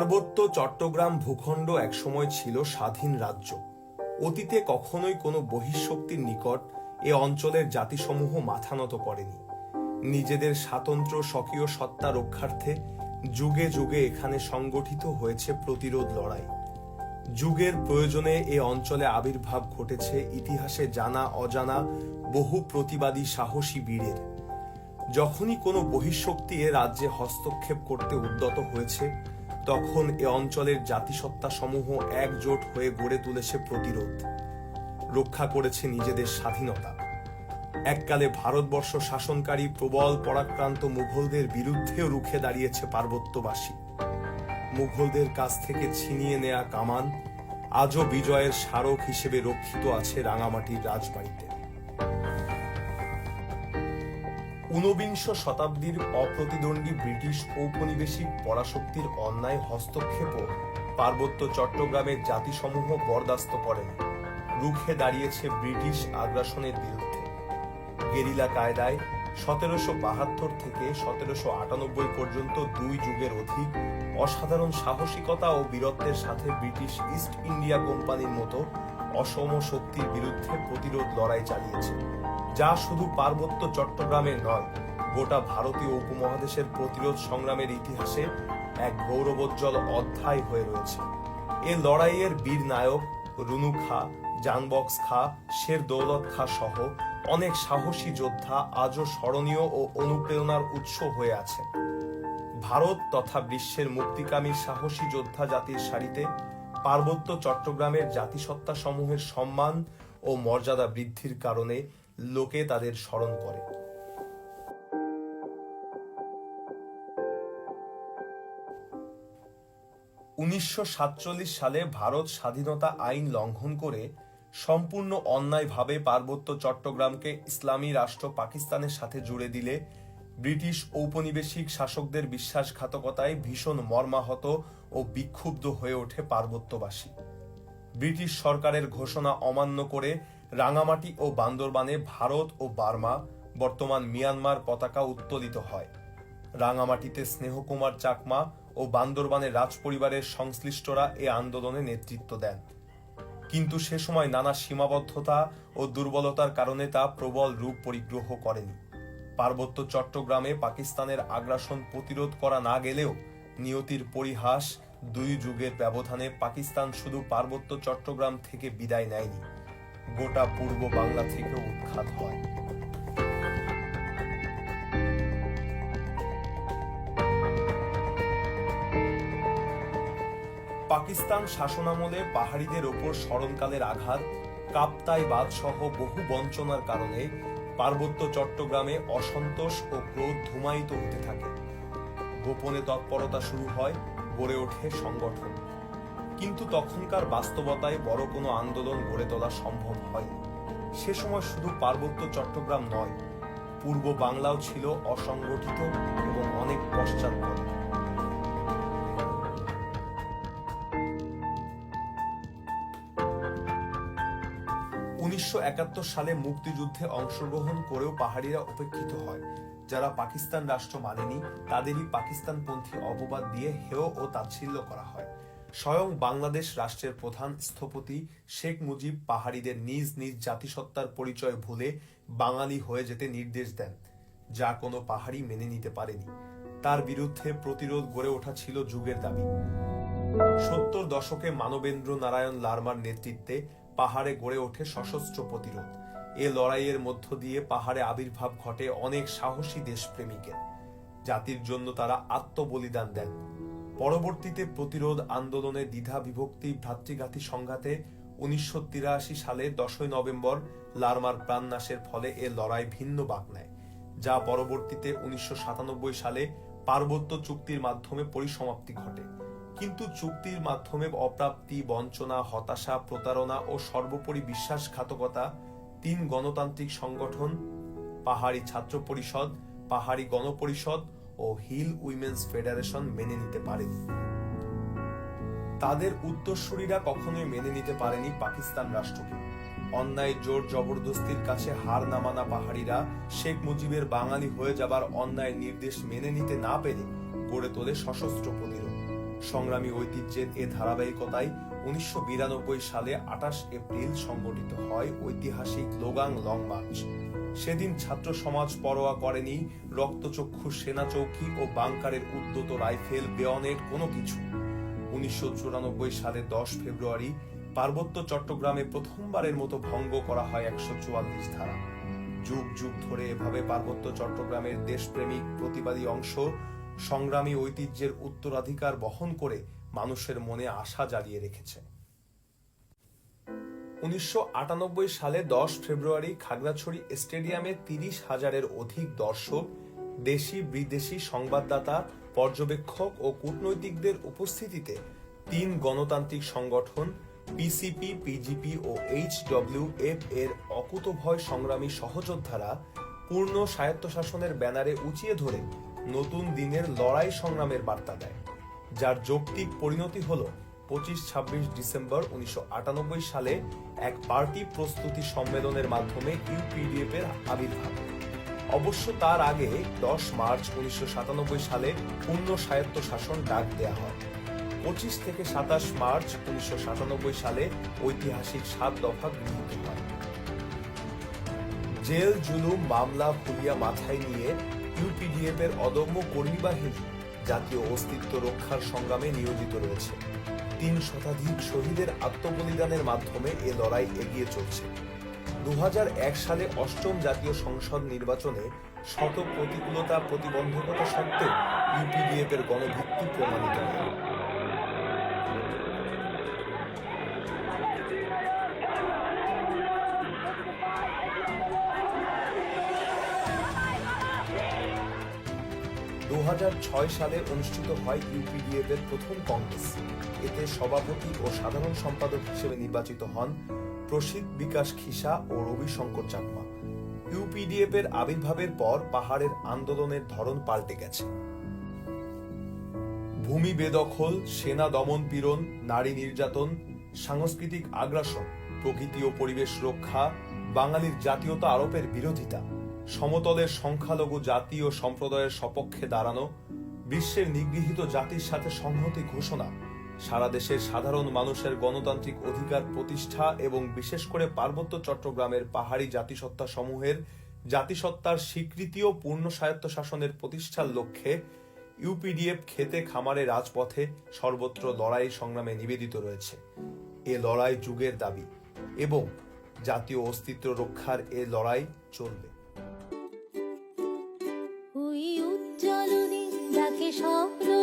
পার্বত্য চট্টগ্রাম ভূখণ্ড একসময় ছিল স্বাধীন রাজ্য। অতীতে কখনোই কোনো বহিঃশক্তির নিকট এ অঞ্চলের জাতিসমূহ মাথা নত করেনি। নিজেদের স্বাতন্ত্র স্বকীয় সত্তা রক্ষার্থে যুগে যুগে এখানে সংগঠিত হয়েছে প্রতিরোধ লড়াই। যুগের প্রয়োজনে এ অঞ্চলে আবির্ভাব ঘটেছে ইতিহাসে জানা অজানা বহু প্রতিবাদী সাহসী বীরের। যখনই কোনো বহিঃশক্তি এ রাজ্যে হস্তক্ষেপ করতে উদ্যত হয়েছে তখন এ অঞ্চলের জাতিসত্তা সমূহ একজোট হয়ে গড়ে তুলেছে প্রতিরোধ। রক্ষা করেছে নিজেদের স্বাধীনতা। এককালে ভারতবর্ষ শাসনকারী, প্রবল পরাক্রান্ত মুঘলদের বিরুদ্ধেও রুখে দাঁড়িয়েছে পার্বত্যবাসী। মুঘলদের কাছ থেকে ছিনিয়ে নেয়া কামান আজও বিজয়ের স্মারক হিসেবে রক্ষিত আছে রাঙামাটির রাজবাড়িতে। ঊনবিংশ শতাব্দীর অপ্রতিদ্বন্দ্বী ব্রিটিশ ঔপনিবেশিক পরাশক্তির অন্যায় হস্তক্ষেপও পার্বত্য চট্টগ্রামের জাতিসমূহ বরদাস্ত করে রুখে দাঁড়িয়েছে ব্রিটিশ আগ্রাসনের বিরুদ্ধে। গেরিলা কায়দায় সতেরোশো বাহাত্তর থেকে সতেরোশো আটানব্বই পর্যন্ত দুই যুগের অধিক অসাধারণ সাহসিকতা ও বীরত্বের সাথে ব্রিটিশ ইস্ট ইন্ডিয়া কোম্পানির মতো অসম শক্তির বিরুদ্ধে প্রতিরোধ লড়াই চালিয়েছে। যা শুধু পার্বত্য চট্টগ্রামের নয়, গোটা ভারতীয় উপমহাদেশের প্রতিরোধ সংগ্রামের ইতিহাসে এক গৌরবোজ্জ্বল অধ্যায় হয়ে রয়েছে। এ লড়াইয়ের বীর নায়ক রুনু খা, জানবক্স খা, শের দৌলত খা সহ অনেক সাহসী যোদ্ধা আজও স্মরণীয় ও অনুপ্রেরণার উৎস হয়ে আছে। ভারত তথা বিশ্বের মুক্তিকামী সাহসী যোদ্ধা জাতির সারিতে পার্বত্য চট্টগ্রামের জাতিসত্তা সমূহের সম্মান ও মর্যাদা বৃদ্ধির কারণে লোকে তাদের স্মরণ করে। উনিশশো সালে ভারত স্বাধীনতা আইন লঙ্ঘন করে সম্পূর্ণ অন্যায়ভাবে পার্বত্য চট্টগ্রামকে ইসলামী রাষ্ট্র পাকিস্তানের সাথে জুড়ে দিলে ব্রিটিশ ঔপনিবেশিক শাসকদের বিশ্বাসঘাতকতায় ভীষণ মর্মাহত ও বিক্ষুব্ধ হয়ে ওঠে পার্বত্যবাসী। ব্রিটিশ সরকারের ঘোষণা অমান্য করে রাঙামাটি ও বান্দরবানে ভারত ও বার্মা, বর্তমান মিয়ানমার পতাকা উত্তোলিত হয়। রাঙামাটিতে স্নেহকুমার চাকমা ও বান্দরবানের রাজপরিবারের সংশ্লিষ্টরা এ আন্দোলনে নেতৃত্ব দেন। কিন্তু সে সময় নানা সীমাবদ্ধতা ও দুর্বলতার কারণে তা প্রবল রূপ পরিগ্রহ করেনি। পার্বত্য চট্টগ্রামে পাকিস্তানের আগ্রাসন প্রতিরোধ করা না গেলেও নিয়তির পরিহাস দুই যুগের ব্যবধানে পাকিস্তান শুধু পার্বত্য চট্টগ্রাম থেকে বিদায় নেয়নি। গোটা পূর্ব বাংলা থেকেও উৎখাত হয়। পাকিস্তান শাসনামলে পাহাড়িদের ওপর স্মরণকালের আঘাত, কাপ্তাই বাদ সহ বহু বঞ্চনার কারণে পার্বত্য চট্টগ্রামে অসন্তোষ ও ক্রোধ ধুমায়িত হতে থাকে। গোপনে তৎপরতা শুরু হয়, গড়ে ওঠে সংগঠন। কিন্তু তখনকার বাস্তবতায় বড় কোনো আন্দোলন গড়ে তোলা সম্ভব হয়নি। সে সময় শুধু পার্বত্য চট্টগ্রাম নয়, পূর্ব বাংলাও ছিল অসংগঠিত এবং অনেক পশ্চাৎপদ। উনিশশো একাত্তর সালে মুক্তিযুদ্ধে অংশগ্রহণ করেও পাহাড়িরা উপেক্ষিত হয়। যারা পাকিস্তান রাষ্ট্র মানেনি, তাদেরই পাকিস্তানপন্থী অপবাদ দিয়ে হেয় ও তাচ্ছিল্য করা হয়। স্বয়ং বাংলাদেশ রাষ্ট্রের প্রধান স্থপতি শেখ মুজিব পাহাড়িদের নিজ নিজ জাতিসত্তার পরিচয় ভুলে বাঙালি হয়ে যেতে নির্দেশ দেন, যা কোনো পাহাড়ি মেনে নিতে পারেনি। তার বিরুদ্ধে প্রতিরোধ গড়ে ওঠা ছিল যুগের দাবি। সত্তর দশকে মানবেন্দ্র নারায়ণ লারমার নেতৃত্বে পাহাড়ে গড়ে ওঠে সশস্ত্র প্রতিরোধ। এ লড়াইয়ের মধ্য দিয়ে পাহাড়ে আবির্ভাব ঘটে অনেক সাহসী দেশপ্রেমিকের। জাতির জন্য তারা আত্মবলিদান দেন। পরবর্তীতে প্রতিরোধ আন্দোলনে দ্বিধা বিভক্তি ভ্রাতৃঘাতী সংঘাতে উনিশশো তিরাশি সালে দশই নভেম্বর লারমার প্রাণনাশের ফলে এ লড়াই ভিন্ন বাক নেয়, যা পরবর্তীতে উনিশশো সাতানব্বই সালে পার্বত্য চুক্তির মাধ্যমে পরিসমাপ্তি ঘটে। কিন্তু চুক্তির মাধ্যমে অপ্রাপ্তি, বঞ্চনা, হতাশা, প্রতারণা ও সর্বোপরি বিশ্বাসঘাতকতা তিন গণতান্ত্রিক সংগঠন, পাহাড়ি ছাত্র পরিষদ, পাহাড়ি গণপরিষদ ও হিল উইমেন্স ফেডারেশন মেনে নিতে পারেনি। তাদের উত্তরসূরিরা কখনোই মেনে নিতে পারেনি পাকিস্তান রাষ্ট্রকে। অন্যায়, জোর জবরদস্তির কাছে হার না মানা পাহাড়িরা শেখ মুজিবের বাঙালি হয়ে যাবার অন্যায় নির্দেশ মেনে নিতে না পেরে গড়ে তোলে সশস্ত্র প্রতিরোধ। সংগ্রামী ঐতিহ্যের এ ধারাবাহিকতায় উনিশশো বিরানব্বই সালে আঠাশ এপ্রিল সংগঠিত হয় ঐতিহাসিক লোগাং লং মার্চ। সেদিন ছাত্র সমাজ পরোয়া করেনি, রক্তচক্ষু সেনা চৌকি ও বাংকারের উদ্যত রাইফেল, বেয়নের কোনো কিছু। উনিশশো সালে দশ ফেব্রুয়ারি পার্বত্য চট্টগ্রামে প্রথমবারের মতো ভঙ্গ করা হয় একশো চুয়াল্লিশ ধারা। যুগ যুগ ধরে এভাবে পার্বত্য চট্টগ্রামের দেশপ্রেমিক প্রতিবাদী অংশ, সংগ্রামী ঐতিহ্যের উত্তরাধিকার বহন করে মানুষের মনে আশা জ্বালিয়ে রেখেছে। উনিশশো সালে দশ ফেব্রুয়ারি খাগড়াছড়ি স্টেডিয়ামে তিরিশ হাজারের অধিক দর্শক, দেশি বিদেশি সংবাদদাতা, পর্যবেক্ষক ও কূটনৈতিকদের উপস্থিতিতে তিন গণতান্ত্রিক সংগঠন পিসিপি পিজিপি ও এইচ এফ এর অকুতভয় সংগ্রামী সহযোদ্ধারা পূর্ণ স্বায়ত্তশাসনের ব্যানারে উঁচিয়ে ধরে নতুন দিনের লড়াই সংগ্রামের বার্তা দেয়, যার যৌক্তিক পরিণতি হল পঁচিশ ছাব্বিশ ডিসেম্বর উনিশশো আটানব্বই সালে এক পার্টি প্রস্তুতি সম্মেলনের মাধ্যমে ইউপিডিএফ এর আবির্ভাব। অবশ্য তার আগে দশ মার্চ উনিশশো সাতানব্বই সালে পূর্ণ স্বায়ত্ত শাসন ডাক দেয়া হয়। পঁচিশ থেকে সাতাশ মার্চ উনিশশো সাতানব্বই সালে ঐতিহাসিক সাত দফা গৃহীত হয়। জেল, জুলুম, মামলা ফুলিয়া মাথায় নিয়ে ইউপিডিএফ এর অদম্য কর্মী বাহিনী জাতীয় অস্তিত্ব রক্ষার সংগ্রামে নিয়োজিত রয়েছে। তিন শতাধিক শহীদের আত্মবলিদানের মাধ্যমে এ লড়াই এগিয়ে চলছে। দু হাজার এক সালে অষ্টম জাতীয় সংসদ নির্বাচনে শত প্রতিকূলতা প্রতিবন্ধকতা সত্ত্বেও ইউপিডিএফ এর গণভিত্তি প্রমাণিত হয় দু হাজার ছয় সালে অনুষ্ঠিত হয় ইউপিডিএফ এর প্রথম কংগ্রেস। এতে সভাপতি ও সাধারণ সম্পাদক হিসেবে নির্বাচিত হন প্রসিদ্ধ বিকাশ খিসা ও রবি শঙ্কর চাকমা। ইউপিডিএফ এর আবির্ভাবের পর পাহাড়ের আন্দোলনের ধরন পাল্টে গেছে। ভূমি বেদখল, সেনা দমন পীড়ন, নারী নির্যাতন, সাংস্কৃতিক আগ্রাসন, প্রকৃতি ও পরিবেশ রক্ষা, বাঙালির জাতীয়তা আরোপের বিরোধিতা সমতলের সংখ্যালঘু জাতি ও সম্প্রদায়ের সপক্ষে দাঁড়ানো, বিশ্বের নিগৃহীত জাতির সাথে সংহতি ঘোষণা, সারা দেশের সাধারণ মানুষের গণতান্ত্রিক অধিকার প্রতিষ্ঠা এবং বিশেষ করে পার্বত্য চট্টগ্রামের পাহাড়ি জাতিসত্তা সমূহের জাতিসত্তার স্বীকৃতি ও পূর্ণ স্বায়ত্ত শাসনের প্রতিষ্ঠার লক্ষ্যে ইউপিডিএফ খেতে খামারে রাজপথে সর্বত্র লড়াই সংগ্রামে নিবেদিত রয়েছে। এ লড়াই যুগের দাবি এবং জাতীয় অস্তিত্ব রক্ষার এ লড়াই চলবে। 手